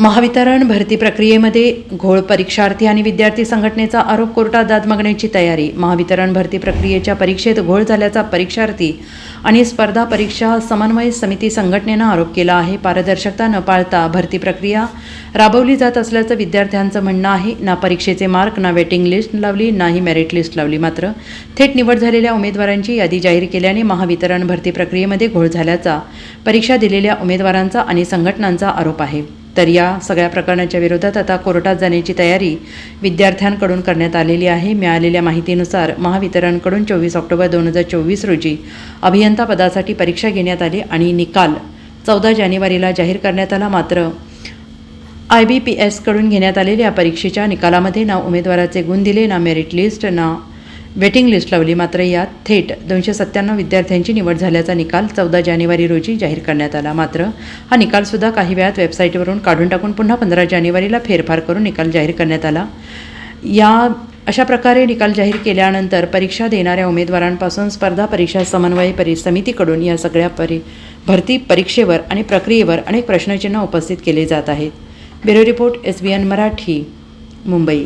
महावितरण भरती प्रक्रियेमध्ये घोळ परीक्षार्थी आणि विद्यार्थी संघटनेचा आरोप कोर्टात दाद मागण्याची तयारी. महावितरण भरती प्रक्रियेच्या परीक्षेत घोळ झाल्याचा परीक्षार्थी आणि स्पर्धा परीक्षा समन्वय समिती संघटनेनं आरोप केला आहे. पारदर्शकता न पाळता भरती प्रक्रिया राबवली जात असल्याचं विद्यार्थ्यांचं म्हणणं आहे. ना परीक्षेचे मार्क ना वेटिंग लिस्ट लावली नाही मेरिट लिस्ट लावली. मात्र थेट निवड झालेल्या उमेदवारांची यादी जाहीर केल्याने महावितरण भरती प्रक्रियेमध्ये घोळ झाल्याचा परीक्षा दिलेल्या उमेदवारांचा आणि संघटनांचा आरोप आहे. तर या सगळ्या प्रकरणाच्या विरोधात आता कोर्टात जाण्याची तयारी विद्यार्थ्यांकडून करण्यात आलेली आहे. मिळालेल्या माहितीनुसार महावितरणकडून चोवीस ऑक्टोबर दोन हजार चोवीस रोजी अभियंता पदासाठी परीक्षा घेण्यात आली आणि निकाल चौदा जानेवारीला जाहीर करण्यात आला. मात्र आय बी पी एसकडून घेण्यात आलेल्या परीक्षेच्या निकालामध्ये ना उमेदवाराचे गुण दिले ना मेरिट लिस्ट ना वेटिंग लिस्ट लावली. मात्र यात थेट दोनशे सत्त्याण्णव विद्यार्थ्यांची निवड झाल्याचा निकाल चौदा जानेवारी रोजी जाहीर करण्यात आला. मात्र हा निकालसुद्धा काही वेळात वेबसाईटवरून काढून टाकून पुन्हा पंधरा जानेवारीला फेरफार करून निकाल जाहीर करण्यात आला. या अशा प्रकारे निकाल जाहीर केल्यानंतर परीक्षा देणाऱ्या उमेदवारांपासून स्पर्धा परीक्षा समन्वय परि समितीकडून या सगळ्या परी भरती परीक्षेवर आणि प्रक्रियेवर अनेक प्रश्नचिन्ह उपस्थित केले जात आहेत. Bureau report S B N Marathi Mumbai.